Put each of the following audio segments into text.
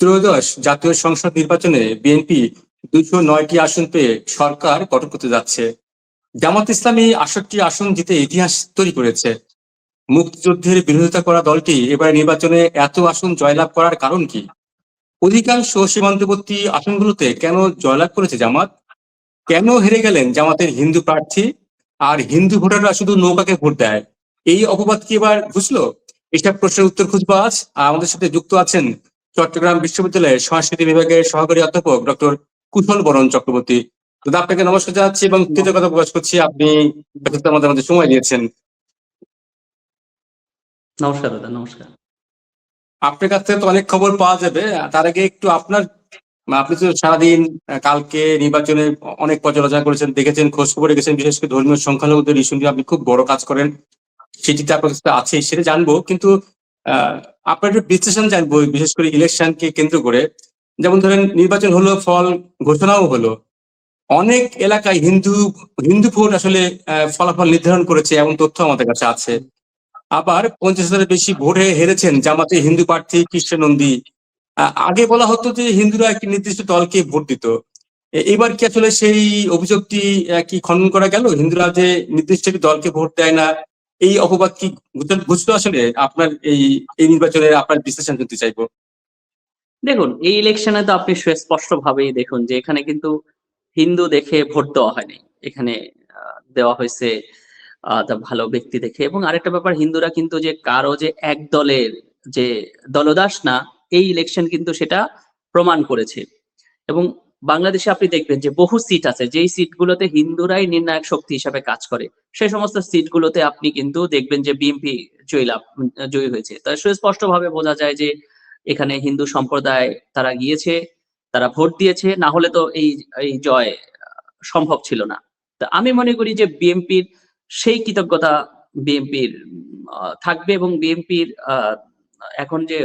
ত্রয়োদশ জাতীয় সংসদ নির্বাচনে বিএনপি দুইশো নয়টি আসন পেয়ে সরকার গঠন করতে যাচ্ছে। জামাত ইসলামী আটষট্টি আসন জিতে ইতিহাস তৈরি করেছে। মুক্তিযুদ্ধের বিরোধিতা করা দলটি এবার নির্বাচনে এত আসন জয়লাভ করার কারণ কি? অধিকাংশ সীমান্তবর্তী আসনগুলোতে কেন জয়লাভ করেছে জামাত? কেন হেরে গেলেন জামাতের হিন্দু প্রার্থী? আর হিন্দু ভোটাররা শুধু নৌকাকে ভোট দেয়? এই অপবাদ কি এবার বুঝলো এসব প্রশ্নের উত্তর খুঁজবো আজ। আমাদের সাথে যুক্ত আছেন চট্টগ্রাম বিশ্ববিদ্যালয়ের সংস্কৃতি বিভাগের সহকারী অধ্যাপক ডক্টর কুশল বরণ চক্রবর্তী। দাদা আপনাকে নমস্কার জানাচ্ছি এবং কৃতজ্ঞতা প্রকাশ করছি। আপনি আমাদের মধ্যে সময় দিয়েছেন। নমস্কার দাদা নমস্কার। আপনার কাছ থেকে তো অনেক খবর পাওয়া যাবে। তার আগে একটু আপনার আপনি তো সারাদিন কালকে নির্বাচনে অনেক পর্যালোচনা করেছেন দেখেছেন খোঁজ খবর রেখেছেন বিশেষ করে ধর্মীয় সংখ্যালঘুদের ইস্যু নিয়ে আপনি খুব বড় কাজ করেন। সেটিতে আপনার কাছে আছে সেটা জানব। কিন্তু আপনার একটু বিশ্লেষণ জানব বিশেষ করে ইলেকশনকে কেন্দ্র করে যেমন ধরেন নির্বাচন হলো ফল ঘোষণাও হলো। অনেক এলাকায় হিন্দু হিন্দু ভোট আসলে ফলাফল নির্ধারণ করেছে এমন তথ্য আমাদের কাছে আছে। আবার পঞ্চাশ হাজারের বেশি ভোটে হেরেছেন জামাতে হিন্দু প্রার্থী কৃষ্ণ নন্দী। আহ, আগে বলা হতো যে হিন্দুরা একটি নির্দিষ্ট দলকে ভোট দিত। এবার কি আসলে সেই অভিযোগটি কি খণ্ডন করা গেল? হিন্দুরা যে নির্দিষ্ট দলকে ভোট দেয় না এই অপবাদ কি বুঝতে- আসলে আপনার এই এই নির্বাচনে আপনার বিশ্লেষণ করতে চাইব? দেখুন, এই ইলেকশনে তো আপনি সুস্পষ্ট ভাবেই দেখুন যে এখানে কিন্তু হিন্দু দেখে ভোট দেওয়া হয়নি। এখানে দেওয়া হয়েছে ভালো ব্যক্তি দেখে। এবং আরেকটা ব্যাপার, হিন্দুরা কিন্তু যে কারও যে এক দলের যে দলদাস না, এই ইলেকশন কিন্তু সেটা প্রমাণ করেছে। এবং বাংলাদেশে আপনি দেখবেন যে বহু সিট আছে, যেই সিটগুলোতে হিন্দুরাই নির্ণায়ক শক্তি হিসাবে কাজ করে সেই সমস্ত সিটগুলোতে আপনি কিন্তু দেখবেন যে বিএনপি জয়লাভ জয়ী হয়েছে। তা সুস্পষ্ট ভাবে বোঝা যায় যে এখানে হিন্দু সম্প্রদায় তারা গিয়েছে, তারা ভোট দিয়েছে, না হলে তো এই এই জয় সম্ভব ছিল না। তা আমি মনে করি যে বিএনপির সেই কৃতজ্ঞতা বিএনপির থাকবে এবং বিএনপির এখন যে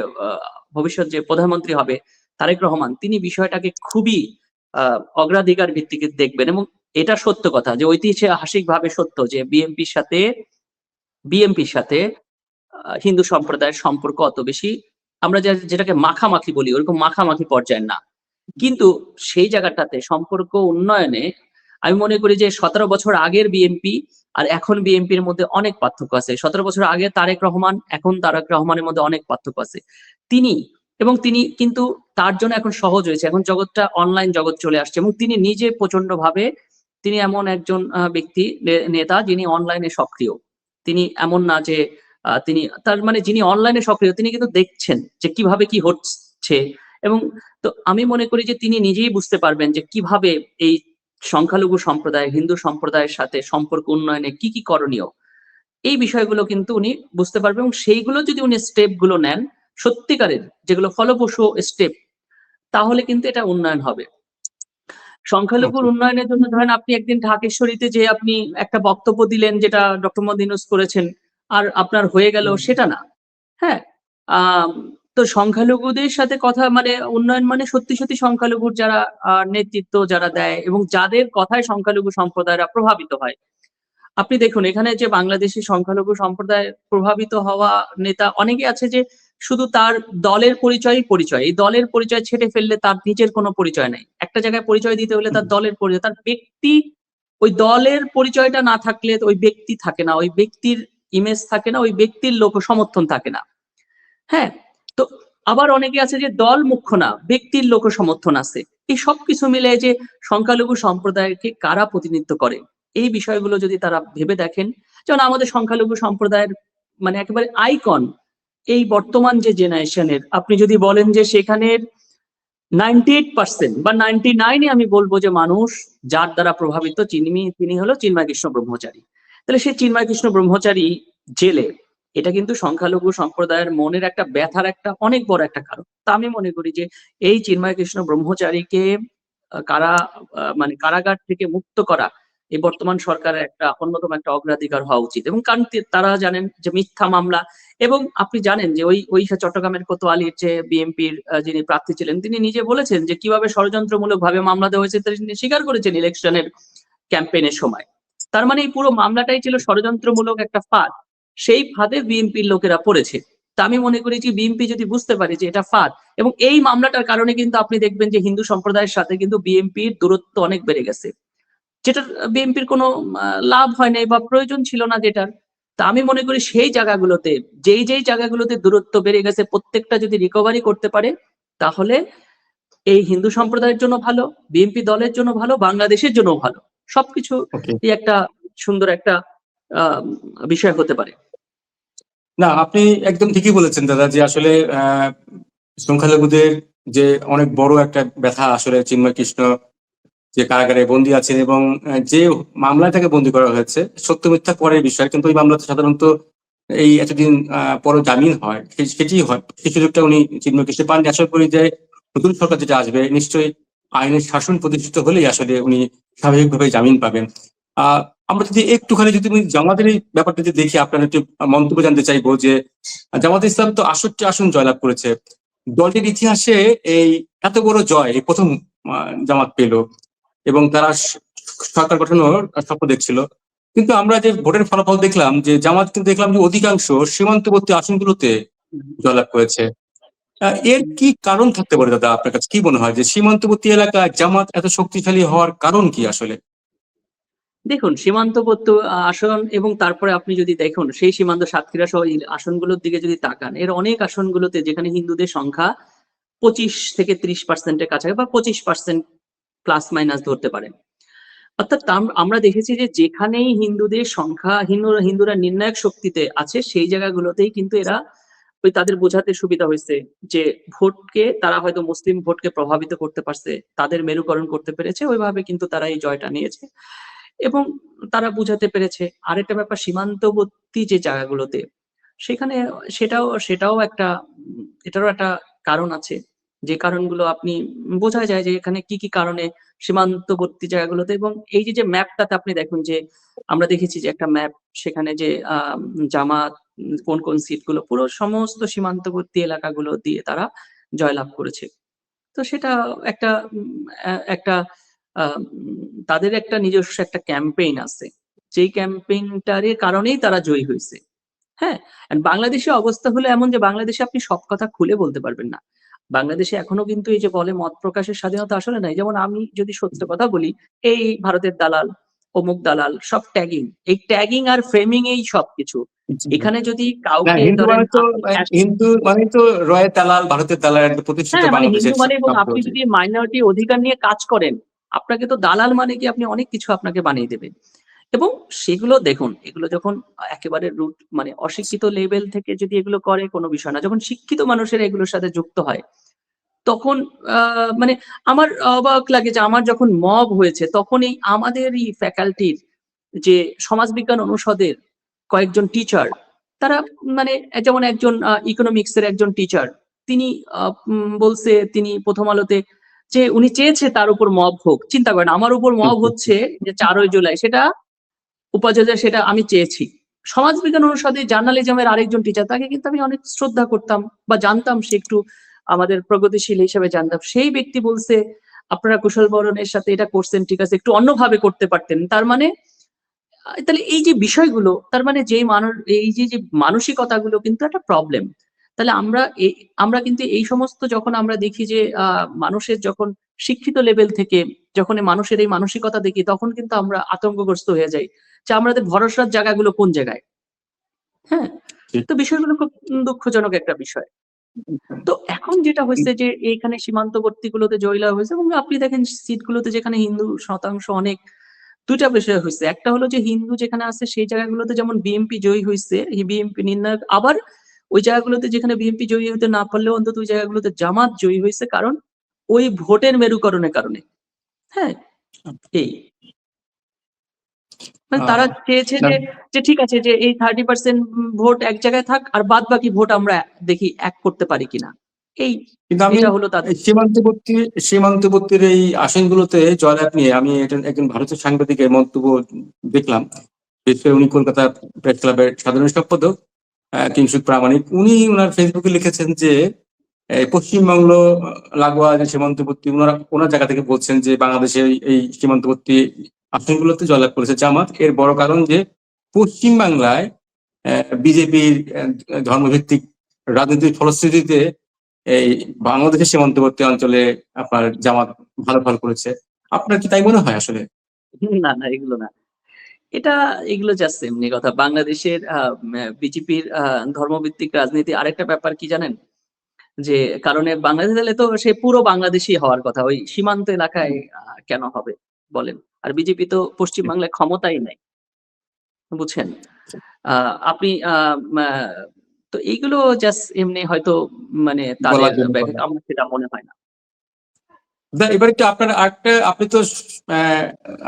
ভবিষ্যৎ যে প্রধানমন্ত্রী হবে তারেক রহমান, তিনি বিষয়টাকে খুবই অগ্রাধিকার ভিত্তিকে দেখবেন এবং এটা সত্য কথা যে ঐতিহাসিক ভাবে সত্য যে বিএনপির সাথে বিএনপির সাথে হিন্দু সম্প্রদায়ের সম্পর্ক অত বেশি আমরা যেটাকে মাখামাখি বলি, ওরকম মাখামাখি পর্যায়ের না। কিন্তু সেই জায়গাটাতে সম্পর্ক উন্নয়নে আমি মনে করি যে সতেরো বছর আগের বিএনপি আর এখন বিএনপির মধ্যে অনেক পার্থক্য আছে। সতেরো বছর আগে তারেক রহমান, এখন তারেক রহমানের মধ্যে অনেক পার্থক্য আছে। তিনি এবং তিনি কিন্তু তার জন্য এখন সহজ হয়েছে। এখন জগৎটা অনলাইন জগৎ চলে আসছে এবং তিনি নিজে প্রচণ্ড ভাবে তিনি এমন একজন ব্যক্তি নেতা যিনি অনলাইনে সক্রিয়। তিনি এমন না যে তিনি, তার মানে যিনি অনলাইনে সক্রিয়, তিনি কিন্তু দেখছেন যে কীভাবে কি হচ্ছে। এবং তো আমি মনে করি যে তিনি নিজেই বুঝতে পারবেন যে কীভাবে এই সংখ্যালঘু সম্প্রদায়, হিন্দু সম্প্রদায়ের সাথে সম্পর্ক উন্নয়নে কি কি করণীয়। এই বিষয়গুলো কিন্তু উনি বুঝতে পারবেন এবং সেইগুলো যদি উনি স্টেপগুলো নেন সত্যিকারের যেগুলো ফলপ্রসূ স্টেপ তাহলে কিন্তু এটা উন্নয়ন হবে। সংখ্যালঘুর উন্নয়নের জন্য ধরেন আপনি একদিন ঢাকেশ্বরীতে যে আপনি একটা বক্তব্য দিলেন যেটা ডক্টর ইউনূস করেছেন আর আপনার হয়ে গেল সেটা না। হ্যাঁ তো সংখ্যালঘুদের সাথে কথা মানে উন্নয়ন মানে সত্যি সত্যি সংখ্যালঘুর যারা নেতৃত্ব যারা দেয় এবং যাদের কথায় সংখ্যালঘু সম্প্রদায়রা প্রভাবিত হয়। আপনি দেখুন এখানে যে বাংলাদেশি সংখ্যালঘু সম্প্রদায় প্রভাবিত হওয়া নেতা অনেকে আছে যে শুধু তার দলের পরিচয়ই পরিচয়। এই দলের পরিচয় ছেটে ফেললে তার নিজের কোনো পরিচয় নেই। একটা জায়গায় পরিচয় দিতে হলে তার দলের পরিচয় তার ব্যক্তি ওই দলের পরিচয়টা না থাকলে ওই ব্যক্তি থাকে না ওই ব্যক্তির ইমেজ থাকে না ওই ব্যক্তির লোক সমর্থন থাকে না। হ্যাঁ তো আবার অনেকে আছে যে দল মুখ্য না ব্যক্তির লোক সমর্থন আছে। এই সব কিছু মিলে যে সংখ্যালঘু সম্প্রদায়কে কারা প্রতিনিধিত্ব করে? এই বিষয়গুলো যদি তারা ভেবে দেখেন যেমন আমাদের সংখ্যালঘু সম্প্রদায়ের মানে একেবারে আইকন এই বর্তমান যে জেনারেশনের আপনি যদি বলেন যে সেখানের নাইনটি এইট পার্সেন্ট বা নাইনটি নাইনে আমি বলব যে মানুষ যার দ্বারা প্রভাবিত চিনি তিনি হলো চিন্ময় কৃষ্ণ ব্রহ্মচারী। তাহলে সেই চিন্ময় কৃষ্ণ ব্রহ্মচারী জেলে এটা কিন্তু সংখ্যালঘু সম্প্রদায়ের মনের একটা ব্যথার একটা অনেক বড় একটা কারণ। তা আমি মনে করি যে এই চিন্ময় কৃষ্ণ ব্রহ্মচারীকে কারা মানে কারাগার থেকে মুক্ত করা এই বর্তমান সরকারের একটা অন্যতম একটা অগ্রাধিকার হওয়া উচিত। এবং কারণ তারা জানেন যে মিথ্যা মামলা এবং আপনি জানেন যে ওই ওই চট্টগ্রামের কোতোয়ালির যে বিএনপির যিনি প্রার্থী ছিলেন, তিনি নিজে বলেছেন যে কীভাবে ষড়যন্ত্রমূলক ভাবে মামলা দেওয়া হয়েছে তিনি স্বীকার করেছেন ইলেকশনের ক্যাম্পেইনের সময়। তার মানে এই পুরো মামলাটাই ছিল ষড়যন্ত্রমূলক একটা ফাঁদ। সেই ফাঁদে বিএনপির লোকেরা পড়েছে। তা আমি মনে করি যে বিএনপি যদি বুঝতে পারে যে এটা ফাঁদ, এবং এই মামলাটার কারণে কিন্তু আপনি দেখবেন যে হিন্দু সম্প্রদায়ের সাথে কিন্তু বিএনপির দূরত্ব অনেক বেড়ে গেছে। যেটা বিএনপির কোনো লাভ হয় নাই বা প্রয়োজন ছিল না যেটার তা আমি মনে করি সেই জায়গাগুলোতে যেই যেই জায়গাগুলোতে দূরত্ব বেড়ে গেছে প্রত্যেকটা যদি রিকভারি করতে পারে তাহলে এই হিন্দু সম্প্রদায়ের জন্য ভালো বিএনপি দলের জন্য ভালো বাংলাদেশের জন্য ভালো। সবকিছু একটা সুন্দর একটা আহ, বিষয় হতে পারে। না আপনি একদম ঠিকই বলেছেন দাদা যে আসলে আহ, সংখ্যালঘুদের যে অনেক বড় একটা ব্যথা আসলে চিন্ময় কৃষ্ণ যে কারাগারে বন্দী আছেন এবং যে মামলায় তাকে বন্দী করা হয়েছে, সত্য মিথ্যা পরের বিষয়। কিন্তু ওই মামলাতে সাধারণত এই এতদিন পর জামিন হয়। সেটি হয়। সেই সুযোগটা উনি চিন্ময় কৃষ্ণ পান আশা করি যে নতুন সরকার যেটা আসবে, নিশ্চয়ই আইনের শাসন প্রতিষ্ঠিত হলেই আসলে উনি স্বাভাবিকভাবে জামিন পাবেন। আমরা যদি একটুখানি যদি জামাতের এই ব্যাপারটা যদি দেখি, আপনার একটু মন্তব্য জানতে চাইব যে, জামাত ইসলাম তো আষট্টি আসন জয়লাভ করেছে। দলটির ইতিহাসে এই এত বড় জয় প্রথম জামাত পেল। এবং তারা সরকার গঠনের স্বপ্ন দেখছিল। কিন্তু আমরা যে ভোটের ফলাফল দেখলাম, যে জামাত কিন্তু দেখলাম যে অধিকাংশ সীমান্তবর্তী আসনগুলোতে জয়লাভ করেছে। এর কি কারণ থাকতে পারে দাদা? আপনার কাছে কি মনে হয় যে সীমান্তবর্তী এলাকায় জামাত এত শক্তিশালী হওয়ার কারণ কি আসলে? দেখুন, সীমান্তবর্তী আসন এবং তারপরে আপনি যদি দেখুন, সেই সীমান্ত সাতক্ষীরা সহ আসনগুলোর দিকে যদি তাকান, এর অনেক আসনগুলোতে যেখানে হিন্দুদের সংখ্যা পঁচিশ থেকে ত্রিশ পার্সেন্টের কাছাকাছি বা পঁচিশ পার্সেন্ট প্লাস মাইনাস ধরতে পারেন অর্থাৎ আমরা দেখেছি যে যেখানেই হিন্দুদের সংখ্যা, হিন্দু, হিন্দুরা নির্ণায়ক শক্তিতে আছে, সেই জায়গাগুলোতেই কিন্তু এরা ওই তাদের বোঝাতে সুবিধা হয়েছে যে ভোটকে, তারা হয়তো মুসলিম ভোটকে প্রভাবিত করতে পারছে, তাদের মেরুকরণ করতে পেরেছে, ওইভাবে কিন্তু তারা এই জয়টা নিয়েছে। এবং তারা বুঝাতে পেরেছে, আরেকটা ব্যাপার, সীমান্তবর্তী যে জায়গাগুলোতে, সেখানে সেটাও সেটাও একটা, এটারও একটা কারণ আছে। যে কারণগুলো আপনি বোঝা যায় যে এখানে কি কি কারণে সীমান্তবর্তী জায়গাগুলোতে এবং এই যে যে ম্যাপটাতে আপনি দেখুন যে, আমরা দেখেছি যে একটা ম্যাপ সেখানে যে জামাত কোন কোন সিটগুলো পুরো সমস্ত সীমান্তবর্তী এলাকাগুলো দিয়ে তারা জয়লাভ করেছে। তো সেটা একটা একটা তাদের একটা নিজস্ব একটা ক্যাম্পেইন আছে। যেই ক্যাম্পেইনটার কারণেই তারা জয়ী হয়েছে। হ্যাঁ? বাংলাদেশে অবস্থা হলো এমন যে, বাংলাদেশে আপনি সব কথা খুলে বলতে পারবেন না। বাংলাদেশে এখনও কিন্তু এই যে বলে মত প্রকাশের স্বাধীনতা আসলে নাই। যেমন আমি যদি সত্য কথা বলি এই ভারতের দালাল অমুক দালাল সব ট্যাগিং এই ট্যাগিং আর ফ্রেমিং এই সবকিছু। এখানে যদি কাউকে হিন্দু মানে তো মানে রয়ের দালাল ভারতের দালাল প্রতিষ্ঠিত হ্যাঁ মানে হিন্দু মানে এবং আপনি যদি মাইনরিটি অধিকার নিয়ে কাজ করেন আপনাকে তো দালাল মানে কি আপনি অনেক কিছু আপনাকে বানিয়ে দেবে এবং সেগুলো দেখুন এগুলো যখন একেবারে রুট মানে অশিক্ষিত লেভেল থেকে যদি এগুলো করে কোনো বিষয় না। যখন শিক্ষিত মানুষের এগুলোর সাথে যুক্ত হয় তখন মানে আমার অবাক লাগে যে আমার যখন মব হয়েছে তখন এই আমাদের এই ফ্যাকাল্টির যে সমাজবিজ্ঞান অনুষদের কয়েকজন টিচার তারা মানে যেমন একজন ইকোনমিক্স এর একজন টিচার তিনি বলছে তিনি প্রথম আলোতে যে উনি চেয়েছে তার উপর মব হোক। চিন্তা করেন আমার উপর মব হচ্ছে যে চারই জুলাই সেটা উপাচার্য সেটা আমি চেয়েছি। সমাজবিজ্ঞান অনুষদে জার্নালিজমের আরেকজন টিচার তাকে কিন্তু আমি অনেক শ্রদ্ধা করতাম বা জানতাম, সে একটু আমাদের প্রগতিশীল হিসেবে জানতাম। সেই ব্যক্তি বলছে, আপনারা কুশল বরণের সাথে এটা করছেন, ঠিক আছে, একটু অন্যভাবে করতে পারতেন। তার মানে তাহলে এই যে বিষয়গুলো, তার মানে যে মানুষ এই যে যে মানসিকতাগুলো কিন্তু একটা প্রবলেম তাহলে আমরা এই আমরা কিন্তু এই সমস্ত যখন আমরা দেখি যে মানুষের যখন শিক্ষিত লেভেল থেকে যখন এই মানুষের এই মানসিকতা দেখি তখন কিন্তু আমরা আতঙ্কগ্রস্ত হয়ে যাই যে আমাদের ভরসার জায়গাগুলো কোন জায়গায়? হ্যাঁ? তো বিষয়গুলো খুব দুঃখজনক একটা বিষয়। তো এখন যেটা হয়েছে যে এইখানে সীমান্তবর্তী গুলোতে জয়লাভ হয়েছে এবং আপনি দেখেন সিটগুলোতে যেখানে হিন্দু শতাংশ অনেক দুটা বিষয় হয়েছে। একটা হলো যে হিন্দু যেখানে আছে সেই জায়গাগুলোতে যেমন বিএনপি জয়ী হয়েছে বিএমপি নির্ণায়ক আবার ওই জায়গাগুলোতে যেখানে বিএনপি জয়ী হতে না পারলেও অন্তত ওই জায়গাগুলোতে জামাত জয়ী হয়েছে কারণ ওই ভোটের মেরুকরণের কারণে। হ্যাঁ এই। মানে তারা চেয়েছে যে যে ঠিক আছে যে এই থার্টি পার্সেন্ট ভোট এক জায়গায় থাক আর বাদ বাকি ভোট আমরা দেখি এক করতে পারি কিনা। এই এটা হলো তাদের। সীমান্তবর্তী সীমান্তবর্তীর এই আসনগুলোতে জয়লাভ নিয়ে আমি একজন ভারতীয় সাংবাদিকের মন্তব্য দেখলাম বিশেষ করে উনি কলকাতা প্রেস ক্লাবের সাধারণ সম্পাদক কিংসুক প্রামাণিক। উনি ওনার ফেসবুকে লিখেছেন যে পশ্চিমবঙ্গ লাগোয়া, যে সীমান্তবর্তী, ওনারা ওনার জায়গা থেকে বলছেন যে বাংলাদেশে এই- সীমান্তবর্তী আসনগুলোতে জয়লাভ করেছে জামাত। এর বড় কারণ যে পশ্চিম বাংলায় বিজেপির ধর্মভিত্তিক রাজনীতির ফলশ্রুতিতে এই বাংলাদেশের সীমান্তবর্তী অঞ্চলে আপনার জামাত ভালো ফল করেছে। আপনার কি তাই মনে হয় আসলে? না না, এগুলো না। এটা, এগুলো জাস্ট এমনি কথা। বাংলাদেশের বিজেপির ধর্মভিত্তিক রাজনীতি আরেকটা ব্যাপার কি জানেন? যে কারণে বাংলাদেশ হলে তো সে পুরো বাংলাদেশি হওয়ার কথা। ওই সীমান্ত এলাকায় কেন হবে বলেন? আর বিজেপি তো পশ্চিমবাংলায় ক্ষমতাই নাই বুঝছেন? আহ, আপনি তো এইগুলো জাস্ট এমনি হয়তো মানে তাদের। আমার সেটা মনে হয় না। দা, এবার একটু আপনার আরেকটা আপনি তো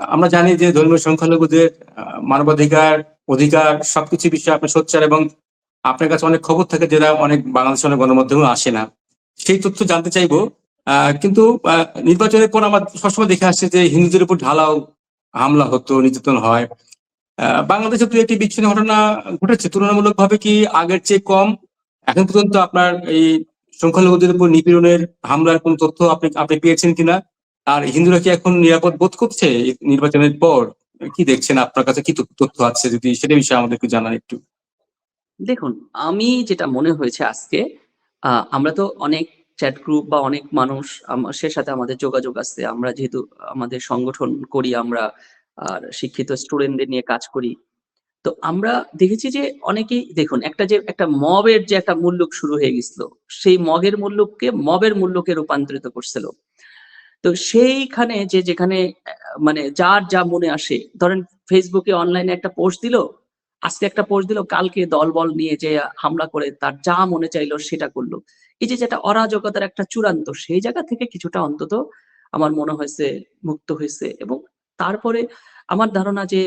আমরা জানি যে ধর্মীয় সংখ্যালঘুদের মানবাধিকার অধিকার সবকিছু বিষয়ে আপনি সোচ্চার এবং আপনার কাছে অনেক খবর থাকে যেটা অনেক বাংলাদেশের অনেক গণমাধ্যমে আসে না। সেই তথ্য জানতে চাইব কিন্তু নির্বাচনের পর আমার সবসময় দেখে আসছে যে হিন্দুদের উপর ঢালাও হামলা হতো, নির্যাতন হয়। বাংলাদেশে দু একটি বিচ্ছিন্ন ঘটনা ঘটেছে। তুলনামূলকভাবে কি আগের চেয়ে কম? এখন পর্যন্ত আপনার এই সংখ্যালঘুদের উপর নিপীড়নের হামলার কোন তথ্য আপনি আপনি পেয়েছেন কিনা? আর হিন্দুরা কি এখন নিরাপদ বোধ করছে নির্বাচনের পর? কি দেখছেন? আপনার কাছে কি তথ্য আছে? যদি সেটা বিষয়ে আমাদেরকে জানান একটু। দেখুন, আমি যেটা মনে হয়েছে আজকে আমরা তো অনেক চ্যাট গ্রুপ বা অনেক মানুষ সে সাথে আমাদের যোগাযোগ আছে। আমরা যেহেতু আমাদের সংগঠন করি, আমরা, আর শিক্ষিত স্টুডেন্টদের নিয়ে কাজ করি। তো আমরা দেখেছি যে অনেকেই, দেখুন, একটা যে, একটা মবের যে একটা মূল্যক শুরু হয়ে গেছিল, সেই মগের মূল্যককে মবের মূল্যকে রূপান্তরিত করছিল। তো সেইখানে যে, যেখানে মানে যার যা মনে আসে, ধরেন ফেসবুকে অনলাইনে একটা পোস্ট দিল আজকে একটা পোস্ট দিল, কালকে দলবল নিয়ে যে হামলা করে তার যা মনে চাইলো সেটা করল। এই যে যেটা অরাজকতার একটা চূড়ান্ত, সেই জায়গা থেকে কিছুটা অন্তত আমার মনে হয়েছে মুক্ত হয়েছে এবং তারপরে আমার ধারণা যে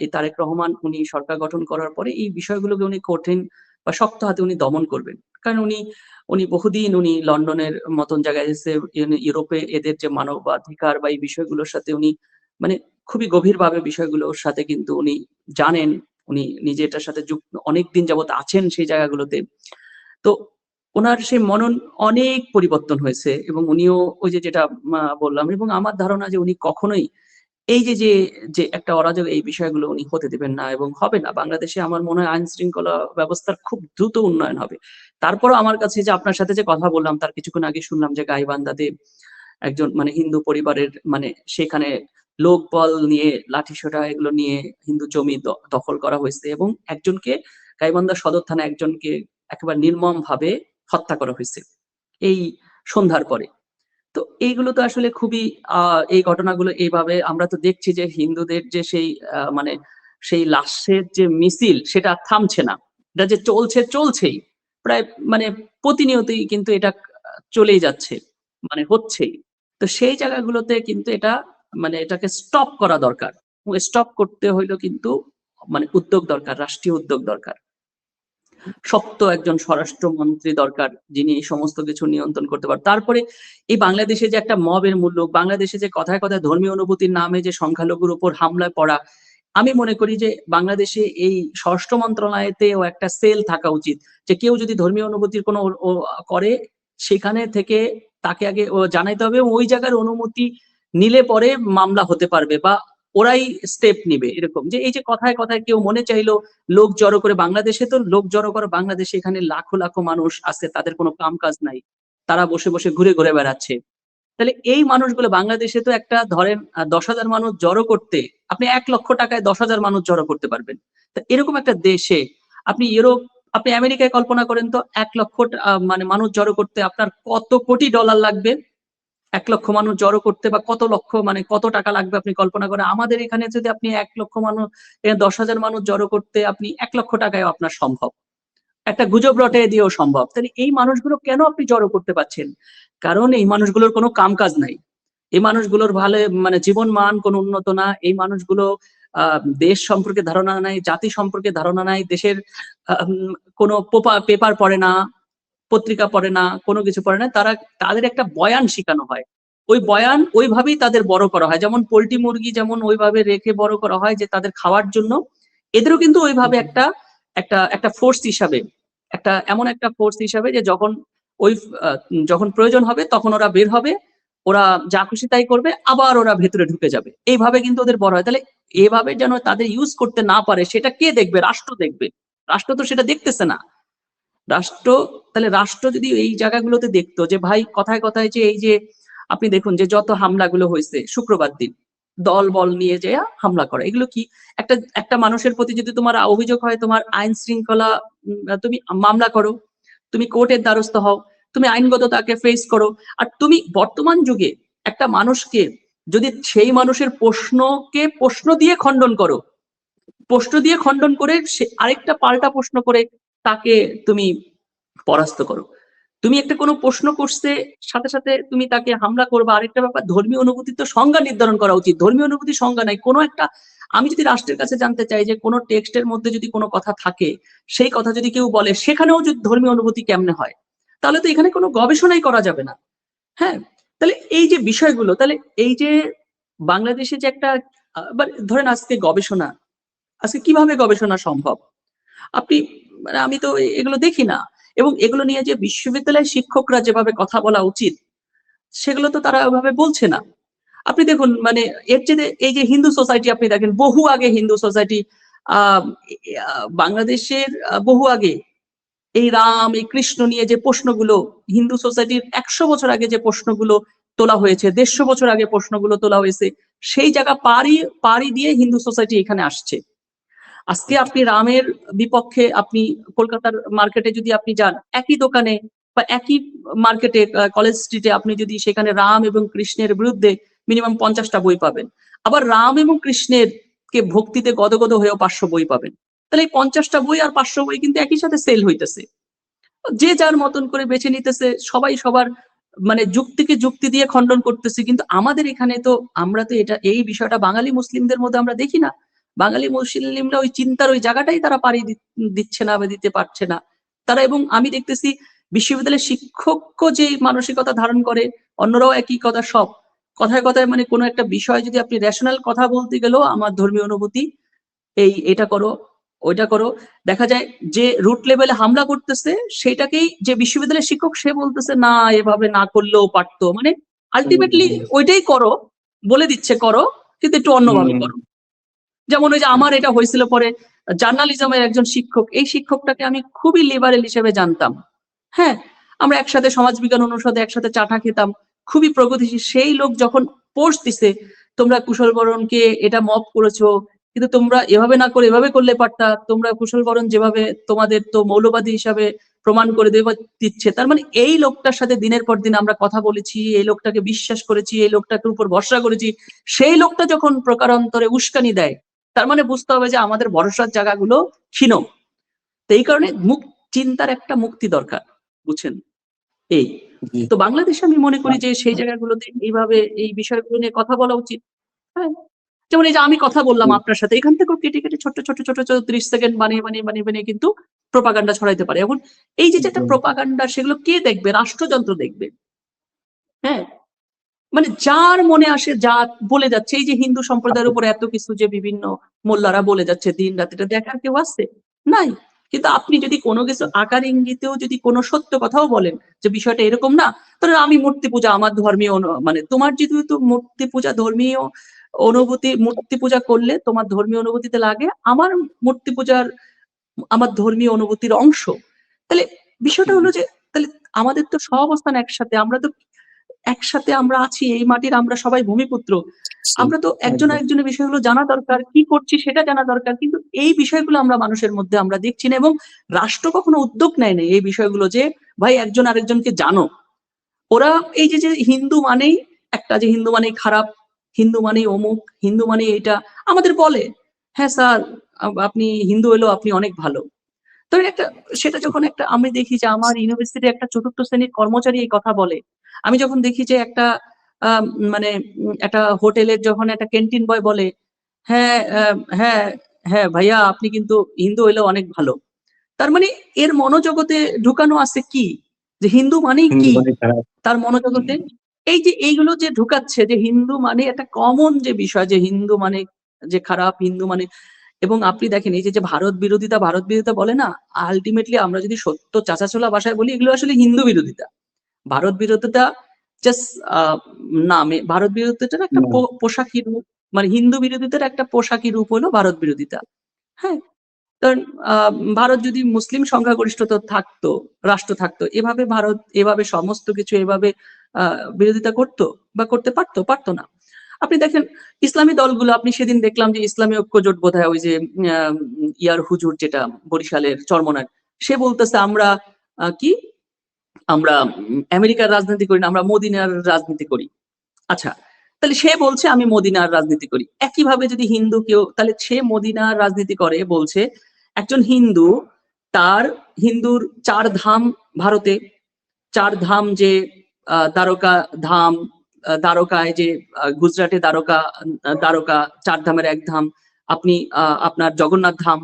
এই তারেক রহমান উনি সরকার গঠন করার পরে এই বিষয়গুলোকে উনি কঠিন বা শক্ত হাতে উনি দমন করবেন। কারণ উনি উনি বহুদিন উনি লন্ডনের মতন জায়গায় এসে ইউরোপে এদের যে মানবাধিকার বা এই বিষয়গুলোর সাথে উনি মানে খুবই গভীরভাবে বিষয়গুলোর সাথে কিন্তু উনি জানেন, উনি নিজে এটার সাথে যুক্ত অনেক দিন যাবত আছেন সেই জায়গাগুলোতে। তো ওনার সেই মনন অনেক পরিবর্তন হয়েছে এবং উনিও ওই যে যেটা বললাম এবং আমার ধারণা যে উনি কখনোই এই যে যে যে একটা অরাজক এই বিষয়গুলো উনি হতে দেবেন না এবং হবে না। বাংলাদেশে আমার মনে হয় আইন শৃঙ্খলা ব্যবস্থার খুব দ্রুত উন্নয়ন হবে। তারপরও আমার কাছে যে আপনার সাথে যে কথা বললাম, তার কিছুক্ষণ আগে শুনলাম যে গাইবান্ধাতে একজন মানে হিন্দু পরিবারের মানে সেখানে লোকবল নিয়ে, লাঠিসোঁটা এগুলো নিয়ে হিন্দু জমি দখল করা হয়েছে এবং একজনকে গাইবান্ধা সদর থানা একজনকে একেবারে নির্মম ভাবে হত্যা করা হয়েছে এই সন্ধ্যার পরে। তো এইগুলো তো আসলে খুবই এই ঘটনাগুলো এইভাবে আমরা তো দেখছি যে হিন্দুদের যে সেই মানে সেই লাশের যে মিছিল সেটা থামছে না। এটা যে চলছে, চলছেই। প্রায় মানে প্রতিনিয়তই কিন্তু এটা চলেই যাচ্ছে মানে হচ্ছেই। তো সেই জায়গাগুলোতে কিন্তু এটা মানে এটাকে স্টপ করা দরকার। স্টপ করতে হইলেও কিন্তু মানে উদ্যোগ দরকার, রাষ্ট্রীয় উদ্যোগ দরকার। শক্ত একজন স্বরাষ্ট্রমন্ত্রী দরকার, যিনি এই সমস্ত কিছু নিয়ন্ত্রণ করতে পারেন তারপরে এই বাংলাদেশে যে একটা মবের মূল্য, বাংলাদেশে যে কথায় কথায় ধর্মীয় অনুভূতির নামে যে সংখ্যালঘুর উপর হামলায় পড়া, আমি মনে করি যে বাংলাদেশে এই স্বরাষ্ট্র মন্ত্রণালয়তেও একটা সেল থাকা উচিত, যে কেউ যদি ধর্মীয় অনুভূতির কোনো করে, সেখানে থেকে তাকে আগে জানাইতে হবে ওই জায়গার অনুমতি নিলে পরে মামলা হতে পারবে বা ওরাই স্টেপ নিবে এরকম। যে এই যে কথায় কথায় কেউ মনে চাইলো লোক জড়ো করে বাংলাদেশে, তো লোক জড়ো করে বাংলাদেশে এখানে লাখো লাখো মানুষ আছে, তাদের কোনো কাম কাজ নাই, তারা বসে বসে ঘুরে ঘুরে বেড়াচ্ছে। তাহলে এই মানুষগুলো বাংলাদেশে তো একটা ধরেন দশ হাজার মানুষ জড়ো করতে, আপনি এক লক্ষ টাকায় দশ হাজার মানুষ জড়ো করতে পারবেন। তা এরকম একটা দেশে আপনি ইউরোপ, আপনি আমেরিকায় কল্পনা করেন তো এক লক্ষ মানে মানুষ জড়ো করতে আপনার কত কোটি ডলার লাগবে? এক লক্ষ মানুষ জড়ো করতে বা কত লক্ষ মানে কত টাকা লাগবে আপনি কল্পনা করেন আমাদের এখানে যদি আপনি এক লক্ষ মানুষ দশ হাজার মানুষ জড়ো করতে আপনি এক লক্ষ টাকায় আপনার সম্ভব। একটা গুজব রটে দিয়েও সম্ভব। তাহলে এই মানুষগুলো কেন আপনি জড়ো করতে পারছেন? কারণ এই মানুষগুলোর কোনো কাম কাজ নাই। এই মানুষগুলোর ভালো মানে জীবন মান কোনো উন্নত না। এই মানুষগুলো দেশ সম্পর্কে ধারণা নাই, জাতি সম্পর্কে ধারণা নাই, দেশের কোনো পেপার পড়ে না। পত্রিকা পড়ে না, কোনো কিছু পড়ে না, তারা, তাদের একটা বয়ান শেখানো হয়। ওই বয়ান ওইভাবেই তাদের বড় করা হয়। যেমন পোল্ট্রি মুরগি যেমন ওইভাবে রেখে বড় করা হয় যে তাদের খাওয়ার জন্য, এদেরও কিন্তু ওইভাবে একটা একটা একটা ফোর্স হিসাবে, একটা এমন একটা ফোর্স হিসাবে যে যখন ওই যখন প্রয়োজন হবে তখন ওরা বের হবে, ওরা যা খুশি তাই করবে, আবার ওরা ভেতরে ঢুকে যাবে। এইভাবে কিন্তু ওদের বড় হয়। তাহলে এভাবে যেন তাদের ইউজ করতে না পারে, সেটা কে দেখবে? রাষ্ট্র দেখবে। রাষ্ট্র তো সেটা দেখতেছে না। রাষ্ট্র, তাহলে রাষ্ট্র যদি এই জায়গাগুলোতে দেখতো যে ভাই কথায় কথায় যে এই যে আপনি দেখুন যে যত হামলাগুলো হয়েছে শুক্রবার দিন, দল বল নিয়ে যে হামলা করা, এগুলো কি? একটা একটা মানুষের প্রতি যদি তোমার অভিযোগ হয়, তোমার আইন শৃঙ্খলা তুমি মামলা করো, তুমি কোর্টের দ্বারস্থ হও, তুমি আইনগত তাকে ফেস করো, আর তুমি বর্তমান যুগে একটা মানুষকে যদি সেই মানুষের প্রশ্নকে প্রশ্ন দিয়ে খণ্ডন করো, প্রশ্ন দিয়ে খণ্ডন করে সে আরেকটা পাল্টা প্রশ্ন করে তাকে তুমি পরাস্ত করো। তুমি একটা কোনো প্রশ্ন করছে সাথে সাথে তুমি তাকে হামলা করবে। আরেকটা ব্যাপার ধর্মীয় অনুভূতির তো সংজ্ঞা নির্ধারণ করা উচিত। ধর্মীয় অনুভূতির সংজ্ঞা নাই। কোনো একটা আমি যদি রাষ্ট্রের কাছে জানতে চাই যে কোনো টেক্সটের মধ্যে যদি কোনো কথা থাকে সেই কথা যদি কেউ বলে সেখানেও যদি ধর্মীয় অনুভূতি কেমনে হয়? তাহলে তো এখানে কোনো গবেষণাই করা যাবে না। হ্যাঁ? তাহলে এই যে বিষয়গুলো তাহলে এই যে বাংলাদেশে যে একটা আহ, ধরেন আজকে গবেষণা আজকে কীভাবে গবেষণা সম্ভব? আপনি মানে আমি তো এগুলো দেখি না। এবং এগুলো নিয়ে যে বিশ্ববিদ্যালয়ের শিক্ষকরা যেভাবে কথা বলা উচিত, সেগুলো তো তারা ওভাবে বলছে না। আপনি দেখুন মানে এর চেয়ে এই যে হিন্দু সোসাইটি, আপনি দেখেন, বহু আগে হিন্দু সোসাইটি বাংলাদেশের বহু আগে এই রাম, এই কৃষ্ণ নিয়ে যে প্রশ্নগুলো, হিন্দু সোসাইটির একশো বছর আগে যে প্রশ্নগুলো তোলা হয়েছে, দেড়শো বছর আগে প্রশ্নগুলো তোলা হয়েছে, সেই জায়গা পাড়ি পাড়ি দিয়ে হিন্দু সোসাইটি এখানে আসছে। আজকে আপনি রামের বিপক্ষে আপনি কলকাতার মার্কেটে যদি আপনি যান, একই দোকানে বা একই মার্কেটে কলেজ স্ট্রিটে আপনি যদি সেখানে রাম এবং কৃষ্ণের বিরুদ্ধে মিনিমাম পঞ্চাশটা বই পাবেন। আবার রাম এবং কৃষ্ণের কে ভক্তিতে গদগদ হয়েও পাঁচশো বই পাবেন। তাহলে এই পঞ্চাশটা বই আর পাঁচশো বই কিন্তু একই সাথে সেল হইতেছে। যে যার মতন করে বেছে নিতেছে, সবাই সবার মানে যুক্তিকে যুক্তি দিয়ে খণ্ডন করতেছে, কিন্তু আমাদের এখানে তো আমরা তো এটা, এই বিষয়টা বাঙালি মুসলিমদের মধ্যে আমরা দেখি না। বাঙালি মুসলিমরা ওই চিন্তার ওই জায়গাটাই তারা পাড়ি দিচ্ছে না বা দিতে পারছে না। তারা এবং আমি দেখতেছি বিশ্ববিদ্যালয়ের শিক্ষক যে মানসিকতা ধারণ করে অন্যরাও একই কথা সব। কথায় কথায় মানে কোনো একটা বিষয় যদি আপনি রেশনাল কথা বলতে গেলেও আমার ধর্মীয় অনুভূতি এই এটা করো ওইটা করো। দেখা যায় যে রুট লেভেলে হামলা করতেছে সেটাকেই যে বিশ্ববিদ্যালয়ের শিক্ষক সে বলতেছে না এভাবে না করলেও পারতো। মানে আলটিমেটলি ওইটাই করো বলে দিচ্ছে করো কিন্তু একটু অন্যভাবে করো। যেমন ওই যে আমার এটা হয়েছিল পরে জার্নালিজমের একজন শিক্ষক, এই শিক্ষকটাকে আমি খুবই লিবারেল হিসেবে জানতাম। হ্যাঁ আমরা একসাথে সমাজবিজ্ঞান অনুষদে একসাথে চাটা খেতাম, খুবই প্রগতিশীল। সেই লোক যখন পোস্ট দিছে, তোমরা কুশল বরণকে এটা মপ করেছ, কিন্তু তোমরা এভাবে না করে এভাবে করলে পারতা, তোমরা কুশল বরণ যেভাবে তোমাদের তো মৌলবাদী হিসাবে প্রমাণ করে দেওয়া দিচ্ছে। তার মানে এই লোকটার সাথে দিনের পর দিন আমরা কথা বলেছি, এই লোকটাকে বিশ্বাস করেছি, এই লোকটাকে উপর ভরসা করেছি। সেই লোকটা যখন প্রকারান্তরে উস্কানি দেয় তার মানে বুঝতে হবে যে আমাদের ভরসার জায়গাগুলো ক্ষীণ। তো এই কারণে মুখ চিন্তার একটা মুক্তি দরকার বুঝছেন? এই। তো বাংলাদেশে আমি মনে করি যে সেই জায়গাগুলোতে এইভাবে এই বিষয়গুলো নিয়ে কথা বলা উচিত। হ্যাঁ? যেমন এই যে আমি কথা বললাম আপনার সাথে এখান থেকেও কেটে কেটে ছোট ছোট ছোট ছোট ত্রিশ সেকেন্ড বানিয়ে বানিয়ে বানিয়ে বানিয়ে কিন্তু প্রপাগান্ডা ছড়াইতে পারে। এখন এই যে যেটা। প্রপাগান্ডা সেগুলো কে দেখবে? রাষ্ট্রযন্ত্র দেখবে। হ্যাঁ? মানে যার মনে আসে যা বলে যাচ্ছে, এই যে হিন্দু সম্প্রদায়ের উপর এত কিছু যে বিভিন্ন মোল্লারা বলে যাচ্ছে দিন রাত এটা দেখার কেউ আছে? নাই। কিন্তু আপনি যদি কোনো কিছু আকার ইঙ্গিতেও যদি কোনো সত্য কথাও বলেন যে বিষয়টা এরকম না, তাহলে আমি মূর্তি পূজা, আমার ধর্মীয় মানে তোমার যেহেতু মূর্তি পূজা, ধর্মীয় অনুভূতি, মূর্তি পূজা করলে তোমার ধর্মীয় অনুভূতিতে লাগে, আমার মূর্তি পূজার, আমার ধর্মীয় অনুভূতির অংশ। তাহলে বিষয়টা হলো যে, তাহলে আমাদের তো সব অবস্থান একসাথে, আমরা তো একসাথে আমরা আছি এই মাটির আমরা সবাই ভূমিপুত্র। আমরা তো একজন। আরেকজনের বিষয়গুলো জানা দরকার কি করছি সেটা জানা দরকার কিন্তু এই বিষয়গুলো আমরা মানুষের মধ্যে আমরা দেখছি না এবং রাষ্ট্র কখনো উদ্যোগ নেয় না এই বিষয়গুলো যে ভাই একজন আরেকজনকে জানো। ওরা এই যে যে হিন্দু মানেই একটা যে হিন্দু মানেই খারাপ হিন্দু মানেই অমুক হিন্দু মানেই এটা আমাদের বলে হ্যাঁ স্যার আপনি হিন্দু হলেও আপনি অনেক ভালো। তো একটা সেটা যখন একটা আমি দেখি যে আমার ইউনিভার্সিটি একটা চতুর্থ শ্রেণির কর্মচারী এই কথা বলে আমি যখন দেখি যে একটা মানে একটা হোটেলের যখন একটা ক্যান্টিন বয় বলে হ্যাঁ হ্যাঁ হ্যাঁ ভাইয়া আপনি কিন্তু হিন্দু হইলেও অনেক ভালো। তার মানে এর মনোজগতে ঢুকানো আছে কি? যে হিন্দু মানেই কি? তার মনোজগতে? এই যে এইগুলো যে ঢুকাচ্ছে যে হিন্দু মানে একটা কমন যে বিষয় যে হিন্দু মানে যে খারাপ হিন্দু মানে এবং আপনি দেখেন এই যে যে ভারত বিরোধিতা ভারত বিরোধিতা বলে না আলটিমেটলি আমরা যদি সত্য চাচাচোলা ভাষায় বলি এগুলো আসলে হিন্দু বিরোধিতা। ভারত বিরোধিতা জাস্ট নামে ভারত বিরোধিতার একটা পোশাকি রূপ মানে হিন্দু বিরোধিতার একটা পোশাকি রূপ হলো ভারত বিরোধিতা। হ্যাঁ? কারণ ভারত যদি মুসলিম সংখ্যাগরিষ্ঠতা থাকতো রাষ্ট্র থাকতো এভাবে ভারত এভাবে সমস্ত কিছু এভাবে আহ, বিরোধিতা করতো বা করতে পারতো পারতো না। আপনি দেখেন ইসলামী দলগুলো আপনি সেদিন দেখলাম যে ইসলামী ঐক্য জোট বোধ ওই যে আহ, ইয়ার হুজুর যেটা বরিশালের চরমনার সে বলতেছে আমরা আহ, কি? আমরা আমেরিকার রাজনীতি করি না, আমরা মদিনার রাজনীতি করি। আচ্ছা তাহলে সে বলছে, আমি মদিনার রাজনীতি করি। একইভাবে যদি হিন্দু কেউ, তাহলে সে মদিনার রাজনীতি করে, বলছে, একজন হিন্দু তার হিন্দুর চার ধাম ভারতে, চার ধাম যে দ্বারকা ধাম দ্বারকায় যে গুজরাটে দ্বারকা দ্বারকা, চার ধামের এক ধাম, আপনি আপনার জগন্নাথ ধাম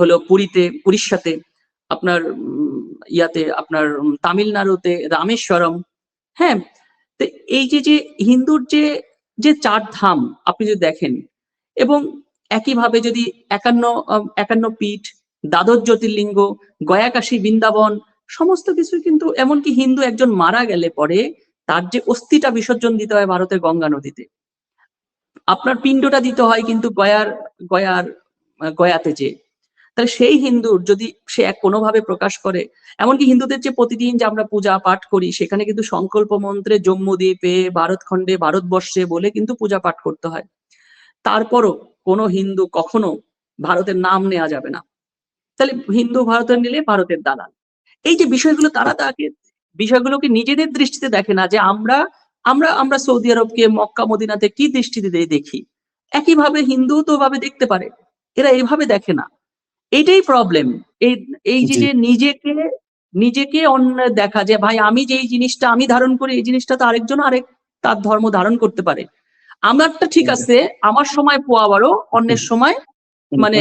হলো পুরীতে, উড়িষ্যাতে, আপনার ইয়াতে আপনার তামিলনাড়ুতে রামেশ্বরম হ্যাঁ? তো এই যে যে হিন্দুর যে যে চার ধাম, আপনি যদি দেখেন, এবং একইভাবে যদি একান্ন একান্ন পীঠ, দ্বাদশ জ্যোতির্লিঙ্গ, গয়াকাশী বৃন্দাবন, সমস্ত কিছু কিন্তু এমনকি হিন্দু একজন মারা গেলে পরে তার যে অস্থিটা বিসর্জন দিতে হয় ভারতের গঙ্গা নদীতে। আপনার পিণ্ডটা দিতে হয় কিন্তু গয়ার গয়ার গয়াতে যে তাহলে সেই হিন্দুর যদি সে এক কোনোভাবে প্রকাশ করে, এমনকি হিন্দুদের যে প্রতিদিন যে আমরা পূজা পাঠ করি, সেখানে কিন্তু সংকল্প মন্ত্রে জম্মুদ্বীপে ভারতখণ্ডে ভারতবর্ষে বলে কিন্তু পূজা পাঠ করতে হয়। তারপরও কোনো হিন্দু কখনো ভারতের নাম নেওয়া যাবে না। তাহলে হিন্দু ভারতের নিলে ভারতের দালাল। এই যে বিষয়গুলো তারা তাকে বিষয়গুলোকে নিজেদের দৃষ্টিতে দেখে না যে আমরা আমরা আমরা সৌদি আরবকে, মক্কা, মদিনাতে কি দৃষ্টিতে দেখি। একইভাবে হিন্দু তো ভাবে দেখতে পারে। এরা এভাবে দেখে না। এটাই প্রবলেম এই এই যে যে নিজেকে নিজেকে অন্য দেখা যে ভাই আমি যে এই জিনিসটা আমি ধারণ করি এই জিনিসটা তো আরেকজন আরেক তার ধর্ম ধারণ করতে পারে। আমারটা ঠিক আছে আমার সময় পোয়া বারো অন্যের সময় মানে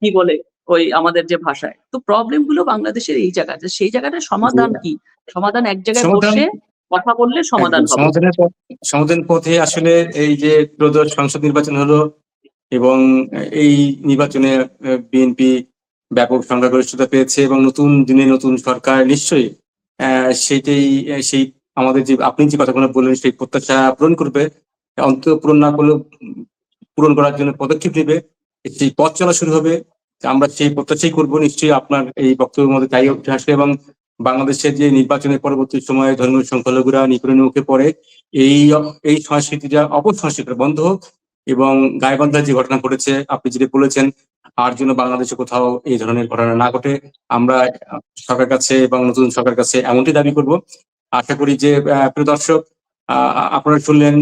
কি বলে ওই আমাদের যে ভাষায়। তো প্রবলেমগুলো বাংলাদেশের এই জায়গাতে সেই জায়গাটা সমাধান কি? সমাধান এক জায়গায় বসে কথা বললে সমাধান সমাধানের সমাধান পথে আসলে এই যে ত্রয়োদশ সংসদ নির্বাচন হলো এবং এই নির্বাচনে বিএনপি ব্যাপক সংখ্যাগরিষ্ঠতা পেয়েছে এবং নতুন দিনে নতুন সরকার নিশ্চয়ই সেটাই সেই আমাদের যে, আপনি যে কথাগুলো বললেন, সেই প্রত্যাশা পূরণ করবে, অন্তত পূরণ না করলেও পূরণ করার জন্য পদক্ষেপ নেবে, সেই পথ চলা শুরু হবে আমরা সেই প্রত্যাশাই করব, নিশ্চয়ই আপনার এই বক্তব্যের মধ্যে তাই উঠে আসবে এবং বাংলাদেশের যে নির্বাচনের পরবর্তী সময়ে ধর্মীয় সংখ্যালঘুরা নিপীড়নের মুখে পড়ে, এই এই সংস্কৃতিটা অপসংস্কৃতিটা বন্ধ হোক এবং গায়বান্ধার যে ঘটনা ঘটেছে, আপনি যেটা বলেছেন, আর জন্য বাংলাদেশে কোথাও এই ধরনের ঘটনা না ঘটে, আমরা সরকার কাছে এবং নতুন সরকার কাছে এমনটি দাবি করব। আশা করি যে প্রিয় দর্শক আপনারা শুনলেন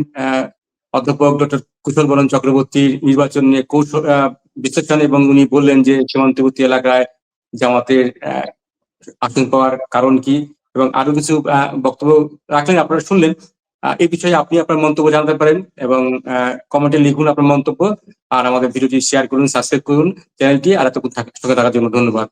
অধ্যাপক ডক্টর কুশল বরণ চক্রবর্তীর নির্বাচন নিয়ে কৌশল বিশ্লেষণ এবং উনি বললেন যে, সীমান্তবর্তী এলাকায় জামাতের আসন পাওয়ার কারণ কি? এবং আরও কিছু বক্তব্য রাখলেন, আপনারা শুনলেন। এই বিষয়ে আপনি আপনার মন্তব্য জানাতে পারেন এবং কমেন্টে লিখুন আপনার মন্তব্য আর আমাদের ভিডিওটি শেয়ার করুন সাবস্ক্রাইব করুন চ্যানেলটি আর এতক্ষণ থাকার জন্য ধন্যবাদ।